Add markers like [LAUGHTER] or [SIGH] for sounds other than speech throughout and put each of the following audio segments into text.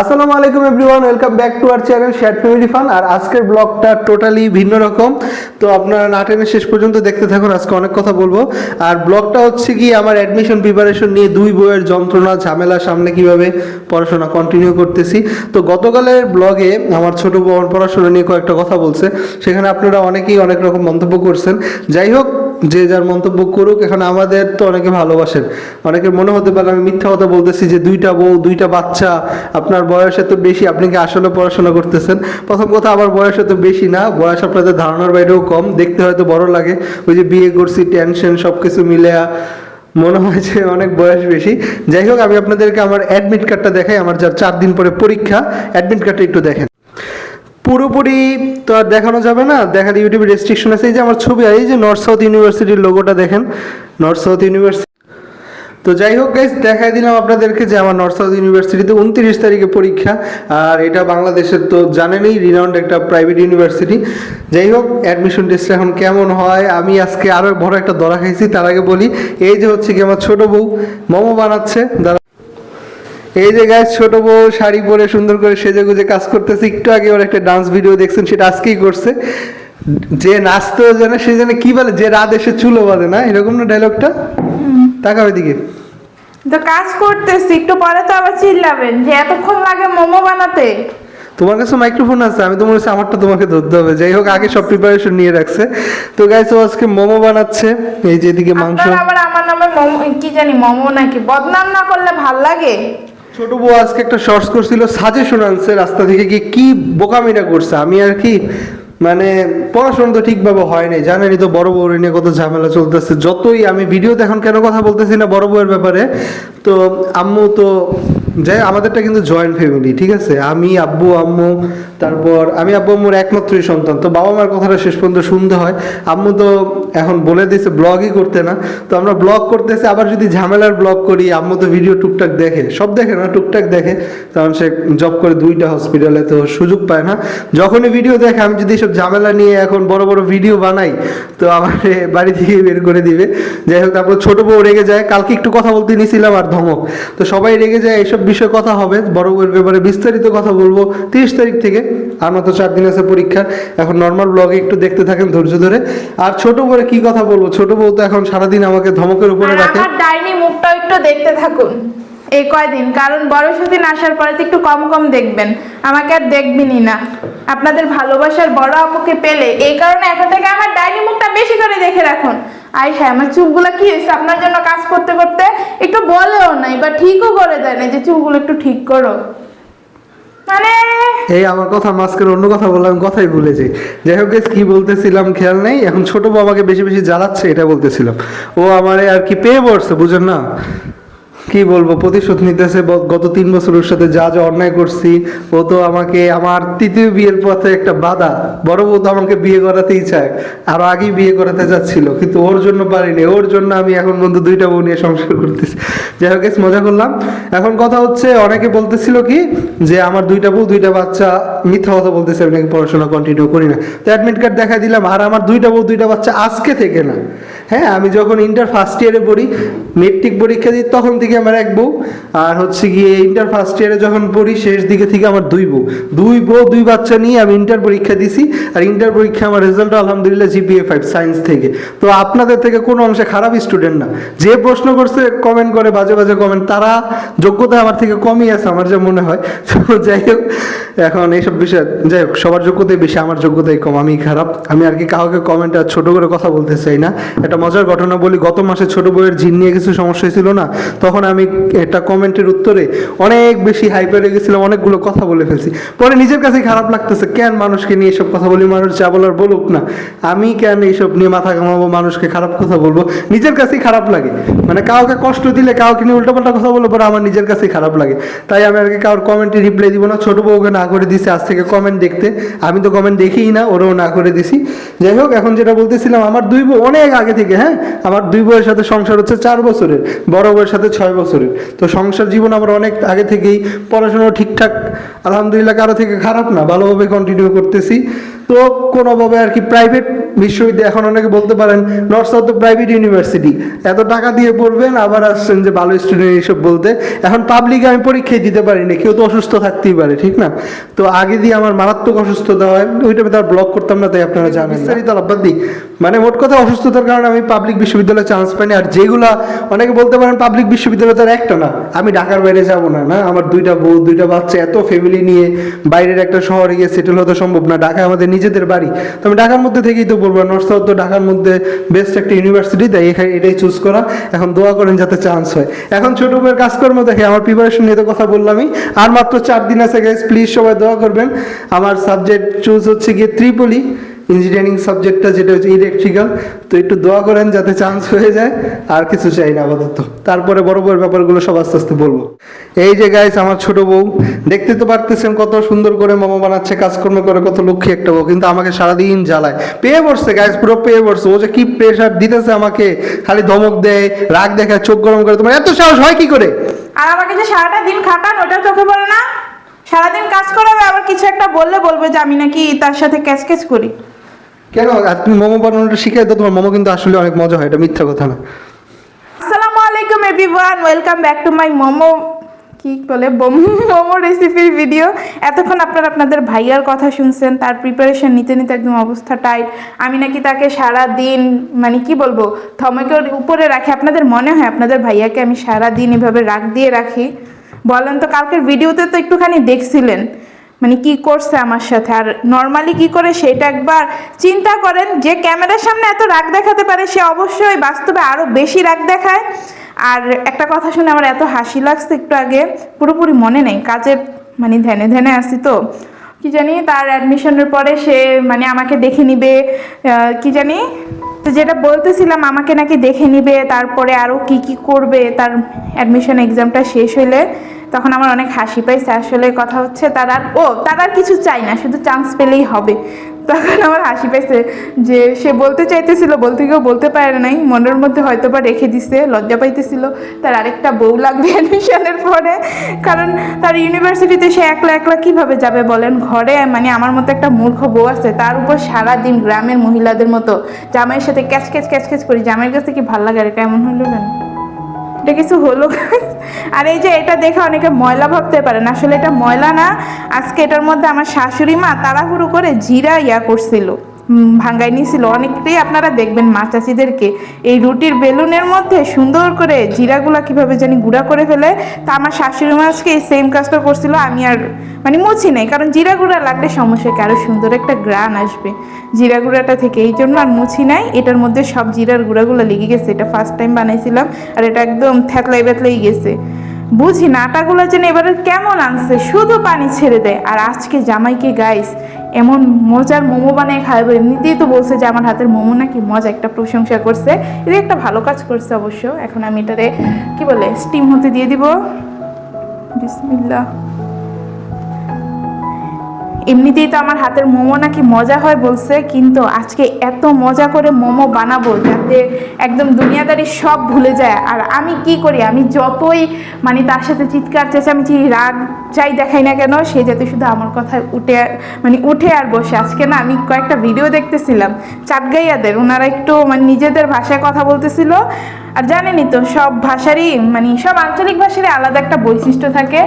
আসসালামু আলাইকুম everyone, welcome back to our channel share family fun. আর আজকের ব্লগটা টোটালি ভিন্ন রকম। তো আপনারা না টেনে শেষ পর্যন্ত দেখতে থাকুন, আজকে অনেক কথা বলব। আর ব্লগটা হচ্ছে কি, আমার অ্যাডমিশন প্রিপারেশন নিয়ে দুই বইয়ের যন্ত্রণা, ঝামেলা, সামনে কীভাবে পড়াশোনা কন্টিনিউ করতেছি। তো গতকালের ব্লগে আমার ছোট বোন পড়াশোনা নিয়ে কয়েকটা কথা বলছে। সেখানে আপনারা অনেকেই অনেক রকম মন্তব্য করছেন। যাই হোক যে যার মন্তব্য করুক, এখন আমাদের তো অনেকে ভালোবাসেন। অনেকের মনে হতে পারে, আমি মিথ্যা কথা বলতেছি যে দুইটা বউ, দুইটা বাচ্চা, আপনার বয়স এত বেশি, আপনি কি আসলে পড়াশোনা করতেছেন? প্রথম কথা, আমার বয়স এত বেশি না, বয়স আপনাদের ধারণার বাইরেও কম, দেখতে হয়তো বড় লাগে, ওই যে বিয়ে করছি টেনশন সব কিছু মিলে মনে হয় যে অনেক বয়স বেশি। যাই হোক, আমি আপনাদেরকে আমার অ্যাডমিট কার্ডটা দেখাই, আমার যার চার দিন পরে পরীক্ষা অ্যাডমিট কার্ডটা একটু দেখেন। পুরোপুরি তো আর দেখানো যাবে না। দেখার ইউটিউবে রেস্ট্রিকশন আছে। এই যে আমার ছবি এই যে নর্থ সাউথ ইউনিভার্সিটির লোগোটা দেখেন। নর্থ সাউথ ইউনিভার্সিটি তো যাই হোক গাইজ দেখাই দিলাম আপনাদেরকে যে আমার নর্থ সাউথ ইউনিভার্সিটিতে উনত্রিশ তারিখে পরীক্ষা। আর এটা বাংলাদেশের তো জানেনই রিনাউন্ড একটা প্রাইভেট ইউনিভার্সিটি যাই হোক অ্যাডমিশন টেস্ট এখন কেমন হয়? আমি আজকে আরও বড় একটা দরা খাইছি, তার আগে বলি, এই যে হচ্ছে কি আমার ছোট বউ, মোমো বানাচ্ছে। দাঁড়া এই যে গাছ ছোট বউ শাড়ি পরে সুন্দর করে সেজে গুজে কাজ করতেছে একটু আগে ওর একটা ডান্স ভিডিও দেখছেন সেটা আজকেই করছে। যে নাচতেও জানে সে জানে কি বলে যে রাত এসে চুলো বলে না? এরকম না ডায়লগটা তাকাও এদিকে। তো কাজ করতেছি একটু পরে তো আবার চিল্লাবেন যে এতক্ষণ লাগে মোমো বানাতে। তোমার কাছে মাইক্রোফোন আছে আমি তো মনে হচ্ছে আমারটা তোমাকে ধরতে হবে। যাই হোক আগে সব প্রিপারেশন নিয়ে রাখছে। তো গাইস ও আজকে মোমো বানাচ্ছে এই যে এদিকে মাংস। আবার আমার নামে মোমো কি জানি মোমো নাকি? বদনাম না করলে ভালো লাগে? ছোট বউ আজকে একটা শর্টস করছিল সাজেশন আনছে রাস্তা থেকে কি কি বোকামিটা করছে? আমি আর কি মানে পড়াশোনা তো ঠিকভাবে হয় নাই, জানেনই তো বড় বউর নিয়ে কত ঝামেলা চলতেছে। যতই আমি ভিডিও এখন কেন কথা বলতেছি না বড় বউয়ের ব্যাপারে, তো আম্মু তো যাই আমাদেরটা কিন্তু জয়েন্ট ফ্যামিলি ঠিক আছে? আমি, আব্বু, আম্মু, তারপর আমি, আব্বু, আম্মুর একমাত্রই সন্তান, তো বাবা মার কথাটা শেষ পর্যন্ত শুনতে হয়। আম্মু তো এখন বলে দিয়েছে ব্লগই করতে না, তো আমরা ব্লগ করতেছি, আবার যদি ঝামেলার ব্লগ করি, আম্মু তো ভিডিও টুকটাক দেখে, সব দেখে না, টুকটাক দেখে, কারণ সে জব করে দুইটা হসপিটালে তো সুযোগ পায় না। যখনই ভিডিও দেখে, আমি যদি সব ঝামেলা নিয়ে এখন বড় বড় ভিডিও বানাই তো আমার বাড়ি থেকে বের করে দিবে। যাই হোক তারপর ছোট বউ রেগে যায়। কালকে একটু কথা বলতে নিয়েছিলাম আর ধমক। তো সবাই রেগে যায় এইসব বিষয়ে কথা হবে। বড় বউয়ের ব্যাপারে বিস্তারিত কথা বলব তিরিশ তারিখ থেকে। আর মাত্র চার দিন আছে পরীক্ষার এখন নর্মাল ব্লগে একটু দেখতে থাকেন ধৈর্য ধরে। আর ছোট বউরে কি কথা বলব? ছোট বউ তো এখন সারাদিন আমাকে ধমকের উপরে রাখে। আমার ডাইনি মুখটা একটু দেখতে থাকুন। এই কয়দিন কারণ বড় সেদিন আসার পরে তো একটু কম কম দেখবেন। আমাকে আর দেখবেনই না। আপনাদের ভালোবাসার বড় আপুকে পেলে, এই কারণে এখন থেকে আমার ডাইনি মুখটা বেশি করে দেখে রাখুন। আই হ্যাঁ আমার চুলগুলো কি হয়েছে? আপনার জন্য কাজ করতে করতে একটু বলেও নাই, বা ঠিকও করে দেয় না যে চুলগুলো একটু ঠিক করো। মানে এই আমার কথা মাঝখানে অন্য কথা বললাম, কথাই ভুলে যাই। যাই হোক কি বলতেছিলাম খেয়াল নেই? এখন ছোট আমাকে বেশি বেশি জ্বালাচ্ছে, এটা বলতেছিলাম। ও আমারে আর কি পেয়ে পড়ছে, বুঝেন না? কি বলব, প্রতিশোধ নিতেছে। গত তিন বছর ওর সাথে যা যা অন্যায় করছি, ও তো আমাকে আমার তৃতীয় বিয়ের পথে একটা বাধা। বড় বউ তো আমাকে বিয়ে করাতেই চায়। আরও আগেই বিয়ে করাতে যাচ্ছিল, কিন্তু ওর জন্য পারিনি। ওর জন্য আমি এখন বন্ধু দুইটা বউ নিয়ে সংসার করতেছি। যাই হোক মজা করলাম। এখন কথা হচ্ছে, অনেকে বলতেছিল কি, যে আমার দুইটা বউ, দুইটা বাচ্চা, মিথ্যা কথা বলতেছে, আমি নাকি পড়াশোনা কন্টিনিউ করি না। তো অ্যাডমিট কার্ড দেখা দিলাম, আর আমার দুইটা বউ, দুইটা বাচ্চা আজকে থেকে না। হ্যাঁ আমি যখন ইন্টার ফার্স্ট ইয়ারে পড়ি মেট্রিক পরীক্ষা দিই, তখন থেকে আমার এক বউ, আর হচ্ছে গিয়ে ইন্টার ফার্স্ট ইয়ারে যখন পড়ি, শেষ দিকে থেকে আমার দুই বউ। দুই বউ, দুই বাচ্চা নিয়ে আমি ইন্টার পরীক্ষা দিছি, আর ইন্টার পরীক্ষা আমার রেজাল্ট আলহামদুলিল্লাহ জিপিএ ফাইভ সায়েন্স থেকে। তো আপনাদের থেকে কোনো অংশে খারাপ স্টুডেন্ট না। যে প্রশ্ন করছে কমেন্ট করে, বাজে বাজে কমেন্ট তারা যোগ্যতা আমার থেকে কমই আছে, আমার যা মনে হয়। [LAUGHS] তো যাই হোক, এখন এইসব বিষয়, যাই হোক, সবার যোগ্যতাই বেশি, আমার যোগ্যতাই কম আমি খারাপ। আমি আর কি কাউকে কমেন্টে আর ছোট করে কথা বলতে চাই না। একটা মজার ঘটনা বলি, গত মাসে ছোট বইয়ের জিন নিয়ে কিছু সমস্যা হয়েছিল না, তখন আমি একটা কমেন্টের উত্তরে অনেক বেশি হাইপে গেছিলাম অনেকগুলো কথা বলে ফেলছি। পরে নিজের কাছেই খারাপ লাগতেছে, কেন মানুষকে নিয়ে এসব কথা বলি? মানুষ যা বলার বলুক না। আমি কেন এইসব নিয়ে মাথা ঘামাবো, মানুষকে খারাপ কথা বলব? নিজের কাছেই খারাপ লাগে। মানে কাউকে কষ্ট দিলে কাউকে নিয়ে উল্টোপাল্টা কথা বলব, পরে আমার নিজের কাছেই খারাপ লাগে। তাই আমি আর কি কারোর কমেন্টে রিপ্লাই দিব না। ছোট বউকে না করে দিছি, আজ থেকে কমেন্ট দেখতে। আমি তো কমেন্ট দেখিই না, ওরাও না করে দিছি। যাই হোক, এখন যেটা বলতেছিলাম, আমার দুই বউ অনেক আগে থেকে হ্যাঁ? আমার দুই বউয়ের সাথে সংসার হচ্ছে চার বছরের, বড় বউয়ের সাথে ছয় বছরের। তো সংসার জীবন আমার অনেক আগে থেকেই পড়াশোনা ঠিকঠাক, আলহামদুলিল্লাহ কারও থেকে খারাপ না, ভালোভাবে কন্টিনিউ করতেছি। তো কোনোভাবে আর কি প্রাইভেট বিশ্ববিদ্যালয় এখন অনেকে বলতে পারেন নর্থ সাউথ প্রাইভেট ইউনিভার্সিটি এত টাকা দিয়ে পড়বেন আবার আসছেন যে ভালো স্টুডেন্ট এইসব বলতে। এখন পাবলিকে আমি পরীক্ষায় দিতে পারি না কেউ তো অসুস্থ থাকতেই পারে ঠিক না? তো আগে দিয়ে আমার মারাত্মক অসুস্থতা হয় ওইটা আমি তার ব্লক করতাম না তাই আপনারা জানেন বিস্তারিত আলাপ দিই। মানে মোট কথা অসুস্থতার কারণে আমি পাবলিক বিশ্ববিদ্যালয়ে চান্স পাইনি আর যেগুলা অনেকে বলতে পারেন পাবলিক বিশ্ববিদ্যালয় তার একটা না আমি ঢাকার বাইরে যাব না না? আমার দুইটা বউ দুইটা বাচ্চা এত ফ্যামিলি নিয়ে বাইরের একটা শহরে গিয়ে সেটেল হতে সম্ভব না ঢাকা আমাদের নিজেদের বাড়ি। তো আমি ঢাকার মধ্যে থেকেই তো বলব নর্থ সাউথ তো ঢাকার মধ্যে বেস্ট একটা ইউনিভার্সিটি তাই এখানে এটাই চুজ করা। এখন দোয়া করেন যাতে চান্স হয়। এখন ছোট ভাইয়ের কাজকর্ম দেখে আমার প্রিপারেশন নিয়ে তো কথা বললামই। আর মাত্র চার দিন আছে গাইজ প্লিজ সবাই দোয়া করবেন। আমার সাবজেক্ট চুজ হচ্ছে গিয়ে ত্রিপলি ইঞ্জিনিয়ারিং সাবজেক্টটা যেটা হচ্ছে ইলেকট্রিক্যাল তো একটু দোয়া করেন যাতে চান্স হয়ে যায়, আর কিছু চাই না আপাতত। তারপরে বড় বড় ব্যাপারগুলো সব আস্তে আস্তে বলব। এই যে গাইস আমার ছোট বউ, দেখতে তো পারতেছেন কত সুন্দর করে মামা বানাচ্ছে, কাজকর্ম করে কত লক্ষ্মী একটা বউ, কিন্তু আমাকে সারাদিন জ্বালায়। পেয়ে বসছে গাইস পুরো পেয়ে বসছে। ও যে কি প্রেশার দিতেছে আমাকে, খালি ধমক দেয়, রাগ দেখায়, চোখ গরম করে। তোমার এত সাহস হয় কি করে? আর আমাকে যে সারাটা দিন খাটান ওটা চোখে পড়ে না? সারাদিন কাজ করাবে, আবার কিছু একটা বললে বলবে যে আমি নাকি তার সাথে ক্যাচ ক্যাচ করি। কেন? তুমি মোমো বানানোটা শিখে দাও, তোমার মোমো কিন্তু আসলে অনেক মজা হয়, এটা মিথ্যা কথা না। আসসালামু আলাইকুম everyone welcome back to my momo, কি বলে মোমো রেসিপির ভিডিও এতক্ষণ আপনারা আপনাদের ভাইয়ার কথা শুনছেন, তার প্রিপারেশন নিতে নিতে একদম অবস্থা টাইট আমি নাকি তাকে সারা দিন মানে কি বলব থমকের উপরে রাখি। আপনাদের মনে হয় আপনাদের ভাইয়াকে আমি সারা দিন এভাবে রাখ দিয়ে রাখি? বলেন তো, কালকের ভিডিওতে তো একটুখানি দেখছিলেন। মানে কি করছে আমার সাথে? আর নর্মালি কি করে সেটা একবার চিন্তা করেন যে ক্যামেরার সামনে এত রাগ দেখাতে পারে, সে অবশ্যই বাস্তবে আরও বেশি রাগ দেখায়। আর একটা কথা শুনে আমার এত হাসি লাগছে একটু আগে, পুরোপুরি মনে নেই কাজের মানে ধ্যানে ধ্যানে আসি তো। কি জানি তার অ্যাডমিশনের পরে সে মানে আমাকে দেখে নিবে কি জানি? তো যেটা বলতেছিলাম, আমাকে নাকি দেখে নিবে, তারপরে আরও কি কি করবে, তার অ্যাডমিশন এক্সামটা শেষ হলে তখন আমার অনেক হাসি পাইছে। আসলে কথা হচ্ছে তার আর ও, তার আর কিছু চাই না, শুধু চান্স পেলেই হবে। তখন আমার হাসি পাইছে যে সে বলতে চাইতেছিল, বলতে গিয়েও বলতে পারে নাই। মনের মধ্যে হয়তো বা রেখে দিছে, লজ্জা পাইতেছিল। তার আরেকটা বউ লাগবে [LAUGHS] অ্যাডমিশনের পরে। কারণ তার ইউনিভার্সিটিতে সে একলা একলা কীভাবে যাবে বলেন? ঘরে মানে আমার মতো একটা মূর্খ বউ আছে। তার উপর সারা দিন গ্রামের মহিলাদের মতো। জামাইয়ের সাথে ক্যাচ ক্যাচ ক্যাচ ক্যাচ করি। জামাইয়ের কাছে কি ভালো লাগে আর এমন হলো কেন এটা কিছু হলো। আর এই যে এটা দেখে অনেকে ময়লা ভাবতে পারেন আসলে এটা ময়লা না, আজকে এটার মধ্যে আমার শাশুড়ি মা তাড়াহুড়ো করে জিরা ইয়া করছিল। ভাঙ্গাই নিয়েছিল। অনেকটাই আপনারা দেখবেন মা চাচিদেরকে। এই রুটির বেলুনের মধ্যে সুন্দর করে জিরাগুলা কীভাবে জানি গুঁড়া করে ফেলে। তা আমার শাশুড়ি মা আজকে এই সেম কাজটা করছিল, আমি আর মানে মুছি নাই। কারণ জিরা গুঁড়া লাগলে সমস্যা কি? আরও সুন্দর একটা গ্রান আসবে জিরা গুঁড়াটা থেকে। এই জন্য আর মুছি নাই। এটার মধ্যে সব জিরার গুঁড়াগুলো লেগে গেছে। এটা ফার্স্ট টাইম বানাইছিলাম আর এটা একদম থ্যাতলাই ব্যাতলাই গেছে। বুঝি না, আটাগুলো যেন এবারে কেমন আনছে? শুধু পানি ছেড়ে দেয়। আর আজকে জামাইকে গাইস এমন মজার মোমো বানিয়ে খাওয়াবো এমনিতেই তো বলছে যে আমার হাতের মোমো নাকি মজা, একটা প্রশংসা করছে। এটা একটা ভালো কাজ করছে অবশ্য। এখন আমি এটারে, কি বলে স্টিম হতে দিয়ে দিব। বিসমিল্লাহ। এমনিতেই তো আমার হাতের মোমো নাকি মজা হয় বলছে, কিন্তু আজকে এত মজা করে মোমো বানাবো যাতে একদম দুনিয়াদারি সব ভুলে যায়। আর আমি কি করি? আমি যতই মানে তার সাথে চিৎকার, চেঁচামেচি, রাগ চাই দেখাই না কেন, সে যাতে শুধু আমার কথায় উঠে মানে উঠে আর বসে। আজকে না আমি কয়েকটা ভিডিও দেখতেছিলাম। চাটগাইয়াদের ওনারা একটু মানে নিজেদের ভাষায় কথা বলতেছিল। আর জানেনই তো, সব ভাষারই মানে সব আঞ্চলিক ভাষারই আলাদা একটা বৈশিষ্ট্য থাকে।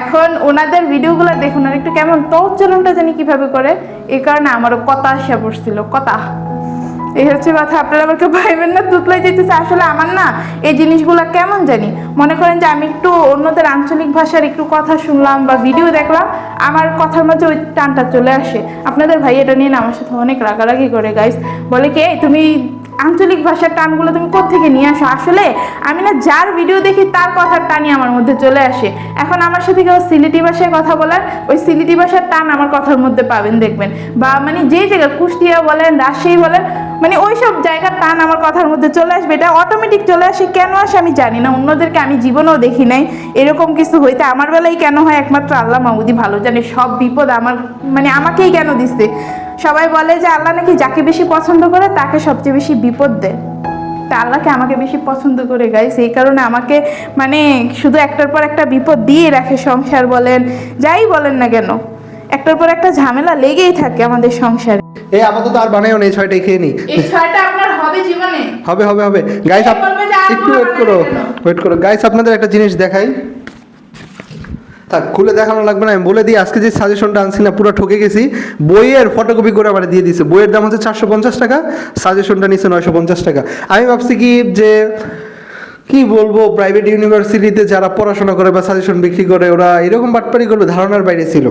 এখন ওনাদের ভিডিওগুলো দেখুন, আর একটু কেমন তো উচ্চারণটা জানি কীভাবে করে এই কারণে আমারও কথা আসা পড়ছিল কথা। এই হচ্ছে কথা, আপনারা আমাকে ভাইবেন না, তুতলাই যেতেছে, আসলে আমার না এই জিনিসগুলো কেমন জানি? মনে করেন যে আমি একটু অন্যদের আঞ্চলিক ভাষার একটু কথা শুনলাম বা ভিডিও দেখলাম, আমার কথার মধ্যে ওই টানটা চলে আসে। আপনাদের ভাই এটা নিয়ে না আমার সাথে অনেক রাগারাগি করে গাইস বলে কে তুমি আঞ্চলিক ভাষার টানগুলো তুমি কোত্থেকে নিয়ে আসো? আসলে আমি না যার ভিডিও দেখি তার কথার টানই আমার মধ্যে চলে আসে। এখন আমার সাথে কেউ সিলেটি ভাষায় কথা বলার, ওই সিলেটি ভাষার টান আমার কথার মধ্যে পাবেন, দেখবেন। বা মানে যেই জায়গায় কুষ্টিয়া বলেন, রাজশাহী বলেন মানে ওই সব জায়গার টান আমার কথার মধ্যে চলে আসবে। এটা অটোমেটিক চলে আসে, কেন আসে আমি জানি না। অন্যদেরকে আমি জীবনেও দেখি নাই। এরকম কিছু হইতে আমার বেলায় কেন হয়? একমাত্র আল্লাহ মাহমুদি ভালো জানে। সব বিপদ আমার মানে আমাকেই কেন দিচ্ছে? সবাই বলে যে আল্লাহ নাকি যাকে বেশি পছন্দ করে তাকে সবচেয়ে বেশি বিপদ দেয়। তা আল্লাহকে আমাকে বেশি পছন্দ করে গাইস এই কারণে আমাকে মানে শুধু একটার পর একটা বিপদ দিয়ে রাখে সংসার বলেন যাই বলেন না কেন। একটার পর একটা ঝামেলা লেগেই থাকে আমাদের সংসারে। এই আপাতত আর বানাইও নেই ছয়টাই খেয়ে নি। এই ছয়টা আপনার হবে জীবনে। হবে হবে হবে। গাইস এই একটু ওয়েট করো ওয়েট করো। গাইস আপনাদের একটা জিনিস দেখাই। থাক, খুলে দেখানো লাগবে না, আমি বলে দিই, আজকে যে সাজেশনটা আনছি না, পুরো ঠকে গেছি। বইয়ের ফটোকপি করে আমার দিয়ে দিছে বইয়ের দাম হচ্ছে চারশো পঞ্চাশ টাকা সাজেশনটা নিচ্ছে নয়শো পঞ্চাশ টাকা। আমি ভাবছি কি, যে কি বলব প্রাইভেট ইউনিভার্সিটিতে যারা পড়াশোনা করে বা সাজেশন বিক্রি করে, ওরা এরকম বাটপারি করবে, ধারণার বাইরে ছিল।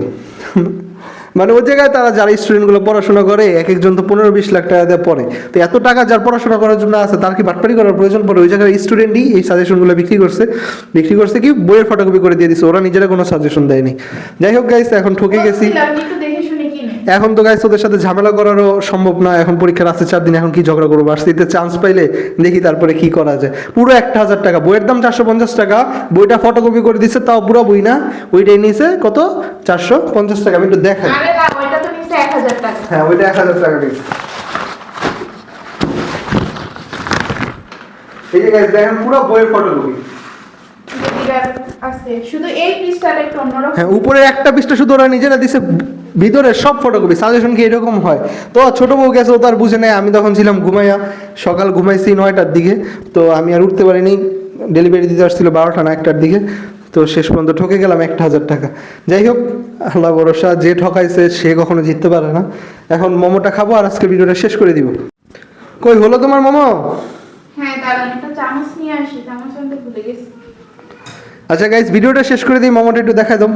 মানে ওই জায়গায় তারা যারা স্টুডেন্টগুলো পড়াশোনা করে এক একজন তো পনেরো বিশ লাখ টাকা দিয়ে পড়ে। তো এত টাকা যার পড়াশোনা করার জন্য আছে, তার কি বাটপারি করার প্রয়োজন পড়ে? ওই জায়গায় স্টুডেন্টই এই সাজেশনগুলো বিক্রি করছে। বিক্রি করছে কি? বইয়ের ফটোকপি করে দিয়ে দিচ্ছে ওরা নিজেরা কোনো সাজেশন দেয়নি। যাই হোক গাইস এখন ঠকে গেছি। এখন তো গাইস ওদের সাথে ঝামেলা করারও সম্ভব না এখন পরীক্ষার আছে চার দিন এখন কি ঝগড়া করব? ভার্সিটিতে চান্স পাইলে দেখি তারপরে কি করা যায়। পুরো একটা হাজার টাকা বইয়ের দাম চারশো পঞ্চাশ টাকা বইটা ফটোকপি করে দিচ্ছে তাও পুরো বই না? ওইটাই নিয়েছে কত? চারশো পঞ্চাশ টাকা আমি একটু দেখাই। হ্যাঁ ওইটা এক হাজার টাকা এই যে গাইস দেখেন পুরো বইয়ের ফটোকপি শুধু এই একটু অন্যরকম। হ্যাঁ উপরে একটা পৃষ্ঠা শুধু ওরা নিজেরা দিছে ভিতরে সব ফটোকপি সাজেশন কি এরকম হয়? তো ছোট বউ গেছে ও তো আর বুঝে নেয় আমি তখন ছিলাম ঘুমাইয়া। সকাল ঘুমাইছি নয়টার দিকে তো আমি আর উঠতে পারিনি। ডেলিভারি দিতে আসছিল বারোটা না একটার দিকে তো শেষ পর্যন্ত ঠকে গেলাম একটা হাজার টাকা। যাই হোক আল্লাহ ভরসা যে ঠকাইছে সে কখনো জিততে পারে না। এখন মোমোটা খাব আর আজকে ভিডিওটা শেষ করে দিব। কই হলো তোমার মোমো? হ্যাঁ আচ্ছা গাইজ ভিডিওটা শেষ করে দিই মোমোটা একটু দেখাই দাও।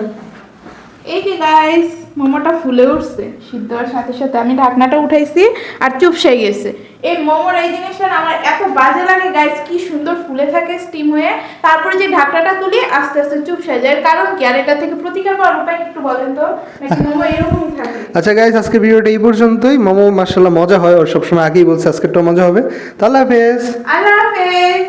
এই যে গাইস মোমোটা ফুলে উঠছে। সিদ্ধ হওয়ার সাথে সাথে আমি ঢাকনাটা উঠাইছি আর চুপসে গেছে। এই মোমোর এই জিনিসটা আমার এত বাজে লাগে গাইস কি সুন্দর ফুলে থাকে স্টিম হয়ে। তারপরে যে ঢাকনাটা তুলি আস্তে আস্তে চুপসে যায়। কারণ কি? আর এটা থেকে প্রতিকার পাওয়ার উপায় একটু বলেন তো? মোমো এরকমই থাকে? আচ্ছা গাইজ আজকে ভিডিওটা এই পর্যন্তই। মোমো মার্শাল্লাহ মজা হয় ওর সবসময় আগেই বলছে আজকেরটা মজা হবে। তাহলে হাফেজ। আল্লাহ হাফেজ।